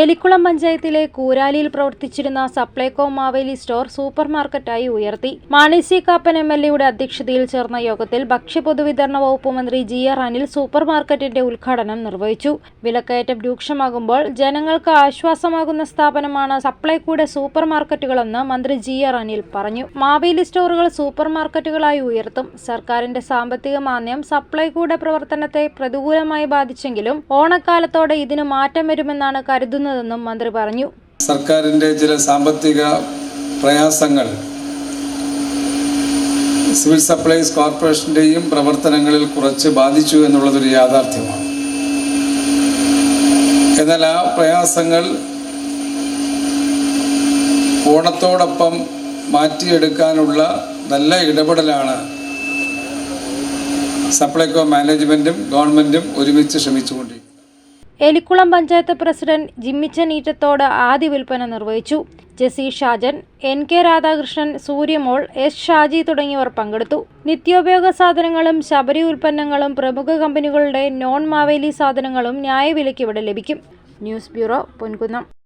എലിക്കുളം പഞ്ചായത്തിലെ കൂരാലിയിൽ പ്രവർത്തിച്ചിരുന്ന സപ്ലൈകോ മാവേലി സ്റ്റോർ സൂപ്പർ മാർക്കറ്റായി ഉയർത്തി. Mani C Kappan M L എയുടെ അധ്യക്ഷതയിൽ ചേർന്ന യോഗത്തിൽ ഭക്ഷ്യ പൊതുവിതരണ വകുപ്പ് മന്ത്രി ജി ആർ അനിൽ സൂപ്പർ മാർക്കറ്റിന്റെ ഉദ്ഘാടനം നിർവഹിച്ചു. വിലക്കയറ്റം രൂക്ഷമാകുമ്പോൾ ജനങ്ങൾക്ക് ആശ്വാസമാകുന്ന സ്ഥാപനമാണ് സപ്ലൈകോയുടെ സൂപ്പർ മാർക്കറ്റുകളെന്ന് മന്ത്രി ജി ആർ അനിൽ പറഞ്ഞു. മാവേലി സ്റ്റോറുകൾ സൂപ്പർ മാർക്കറ്റുകളായി ഉയർത്തും. സർക്കാരിന്റെ സാമ്പത്തിക മാന്ദ്യം സപ്ലൈകോയുടെ പ്രവർത്തനത്തെ പ്രതികൂലമായി ബാധിച്ചെങ്കിലും ഓണക്കാലത്തോടെ ഇതിന് മാറ്റം വരുമെന്നാണ് കരുതുന്നതെന്നും മന്ത്രി പറഞ്ഞു. സർക്കാരിന്റെ ചില സാമ്പത്തിക പ്രയാസങ്ങൾ സിവിൽ സപ്ലൈസ് കോർപ്പറേഷന്റെയും പ്രവർത്തനങ്ങളിൽ കുറച്ച് ബാധിച്ചു എന്നുള്ളതൊരു യാഥാർത്ഥ്യമാണ്. എന്നാൽ ആ പ്രയാസങ്ങൾ ഓണത്തോടൊപ്പം മാറ്റിയെടുക്കാനുള്ള നല്ല ഇടപെടലാണ് സപ്ലൈകോ മാനേജ്മെന്റും ഗവൺമെന്റും ഒരുമിച്ച് ശ്രമിച്ചുകൊണ്ടിരിക്കുന്നത്. എലിക്കുളം പഞ്ചായത്ത് പ്രസിഡന്റ് ജിമ്മിച്ചൻ ഈറ്റത്തോട് ആദ്യ വിൽപ്പന നിർവഹിച്ചു. Jessy Shajan N K Radhakrishnan Suryamol S Shaji തുടങ്ങിയവർ പങ്കെടുത്തു. നിത്യോപയോഗ സാധനങ്ങളും ശബരി ഉൽപ്പന്നങ്ങളും പ്രമുഖ കമ്പനികളുടെ നോൺ മാവേലി സാധനങ്ങളും ന്യായവിലയ്ക്ക് ഇവിടെ ലഭിക്കും. News bureau Ponkunnam.